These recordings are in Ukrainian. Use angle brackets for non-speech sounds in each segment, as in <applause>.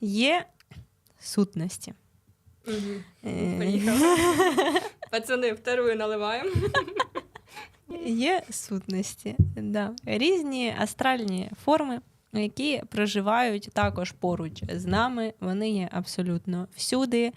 Є сутності. Е, <laughs> Пацани, вторую наливаємо. Є сутності, да. різні астральні форми, які проживають також поруч з нами. Вони є абсолютно всюди.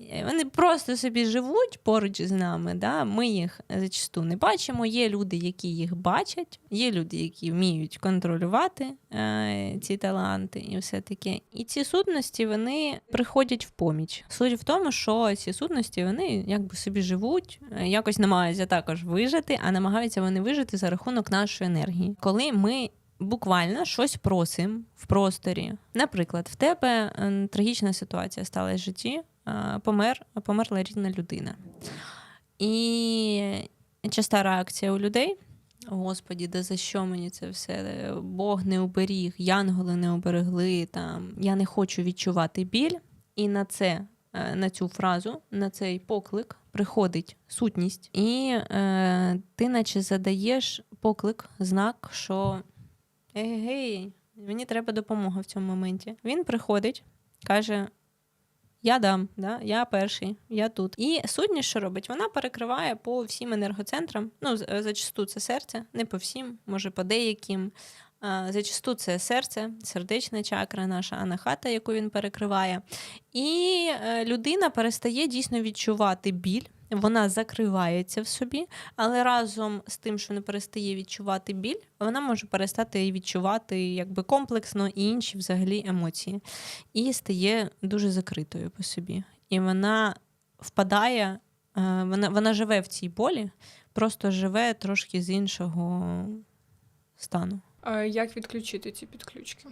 Е, Вони просто собі живуть поруч з нами. Да? Ми їх зачасту не бачимо. Є люди, які їх бачать, є люди, які вміють контролювати е, ці таланти і все таке. І ці сутності вони приходять в поміч. Суть в тому, що ці сутності вони якби собі живуть, е, якось намагаються також вижити, а намагаються вони вижити за рахунок нашої енергії. Коли ми буквально щось просимо в просторі. Наприклад, в тебе трагічна ситуація сталася в житті, помер, померла рідна людина. І часта реакція у людей. Господі, да за що мені це все? Бог не уберіг, янголи не оберегли. Там я не хочу відчувати біль. І на це, е, на цю фразу, на цей поклик приходить сутність, і е, ти, наче задаєш поклик, знак, що Ей, мені треба допомога в цьому моменті. Він приходить, каже: Я дам, да? я перший, я тут. І сутність, що робить? Вона перекриває по всім енергоцентрам. Ну, з- зачасту це серце, не по всім, може по деяким. Зачасту це серце, сердечна чакра, наша анахата, яку він перекриває. І е, людина перестає дійсно відчувати біль. Вона закривається в собі, але разом з тим, що не перестає відчувати біль, вона може перестати відчувати якби комплексно і інші взагалі емоції, і стає дуже закритою по собі. І вона впадає, е, вона, вона живе в цій болі, просто живе трошки з іншого стану. А Як відключити ці підключки?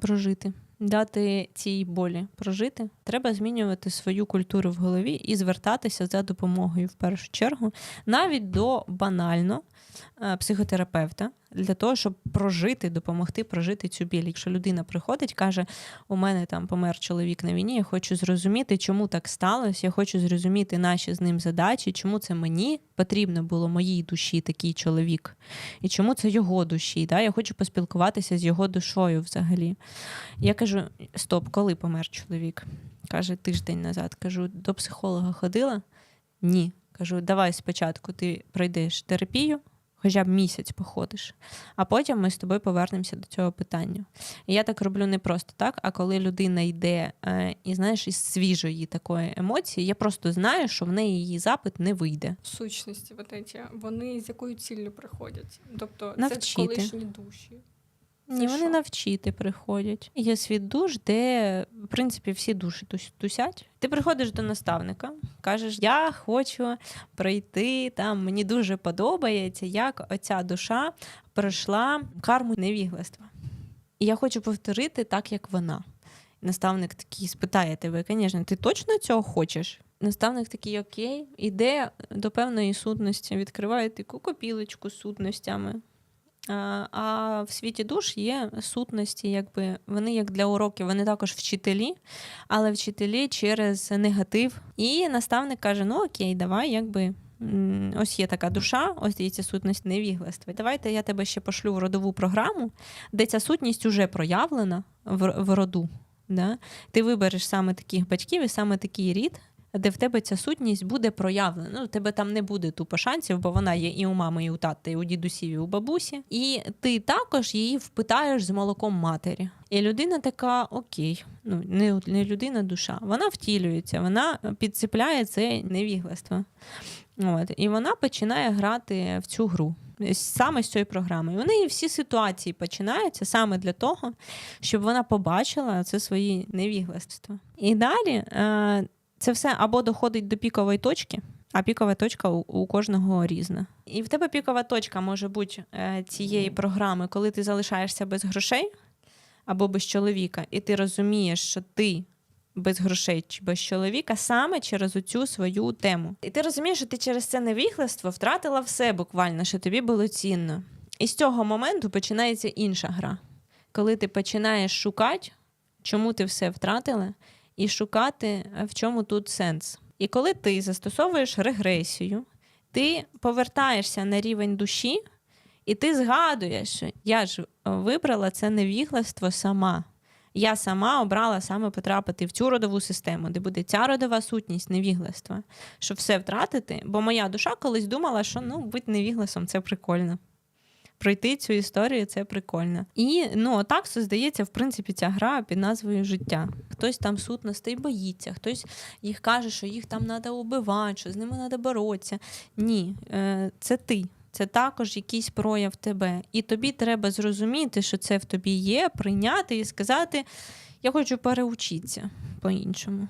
Прожити, дати цій болі прожити, треба змінювати свою культуру в голові і звертатися за допомогою в першу чергу, навіть до банально е, психотерапевта, для того, щоб прожити, допомогти прожити цю біль. Якщо людина приходить, каже: у мене там помер чоловік на війні, я хочу зрозуміти, чому так сталося. Я хочу зрозуміти наші з ним задачі, чому це мені потрібно було моїй душі такий чоловік, і чому це його душі. Да? Я хочу поспілкуватися з його душою взагалі. Я кажу: стоп, коли помер чоловік? Каже, тиждень назад. Кажу, до психолога ходила? Ні. Кажу, давай спочатку ти пройдеш терапію, хоча б місяць походиш, а потім ми з тобою повернемося до цього питання. І я так роблю не просто так, а коли людина йде е, і знаєш, із свіжої такої емоції, я просто знаю, що в неї її запит не вийде. Сущності, вот эти, вони з якою ціллю приходять? Тобто Навчити. це колишні душі. Ні, вони навчити приходять. Є світ душ, де, в принципі, всі душі тусять. Ти приходиш до наставника, кажеш, я хочу пройти там, мені дуже подобається, як оця душа пройшла карму невігластва. І я хочу повторити так, як вона. Наставник такий спитає тебе, звісно, ти точно цього хочеш? Наставник такий, окей, іде до певної сутності, відкриває таку копілочку з сутностями. А, а в світі душ є сутності, якби вони як для уроків, вони також вчителі, але вчителі через негатив. І наставник каже: ну окей, давай, якби. Ось є така душа, ось є ця сутність невігластва. Давайте я тебе ще пошлю в родову програму, де ця сутність уже проявлена в, в роду. Да? Ти вибереш саме таких батьків і саме такий рід, де в тебе ця сутність буде проявлена. Ну, тебе там не буде тупо шансів, бо вона є і у мами, і у тата, і у дідусів, і у бабусі. І ти також її впитаєш з молоком матері. І людина така: окей, ну не, не людина, душа. Вона втілюється, вона підцепляє це невігластво. От, і вона починає грати в цю гру. Саме з. І вони і всі ситуації починаються саме для того, щоб вона побачила це свої невігластва. І далі е, це все або доходить до пікової точки, а пікова точка у, кожного різна. І в тебе пікова точка може бути е, цієї програми, коли ти залишаєшся без грошей або без чоловіка, і ти розумієш, що ти. Без грошей чи без чоловіка саме через оцю свою тему. І ти розумієш, що ти через це невігластво втратила все буквально, що тобі було цінно. І з цього моменту починається інша гра, коли ти починаєш шукати, чому ти все втратила, і шукати, е, в чому тут сенс. І коли ти застосовуєш регресію, ти повертаєшся на рівень душі, і ти згадуєш, що я ж е, вибрала це невігластво сама. Я сама обрала саме потрапити в цю родову систему, де буде ця родова сутність невігластва, щоб все втратити. Бо моя душа колись думала, що ну бути невігласом це прикольно. Пройти цю історію це прикольно. І ну так здається, в принципі, ця гра під назвою життя. Хтось там сутностей боїться, хтось їх каже, що їх там треба убивати, що з ними треба боротися. Ні, е, це ти. Це також якийсь прояв тебе. І тобі треба зрозуміти, що це в тобі є, прийняти і сказати: я хочу переучитися по-іншому.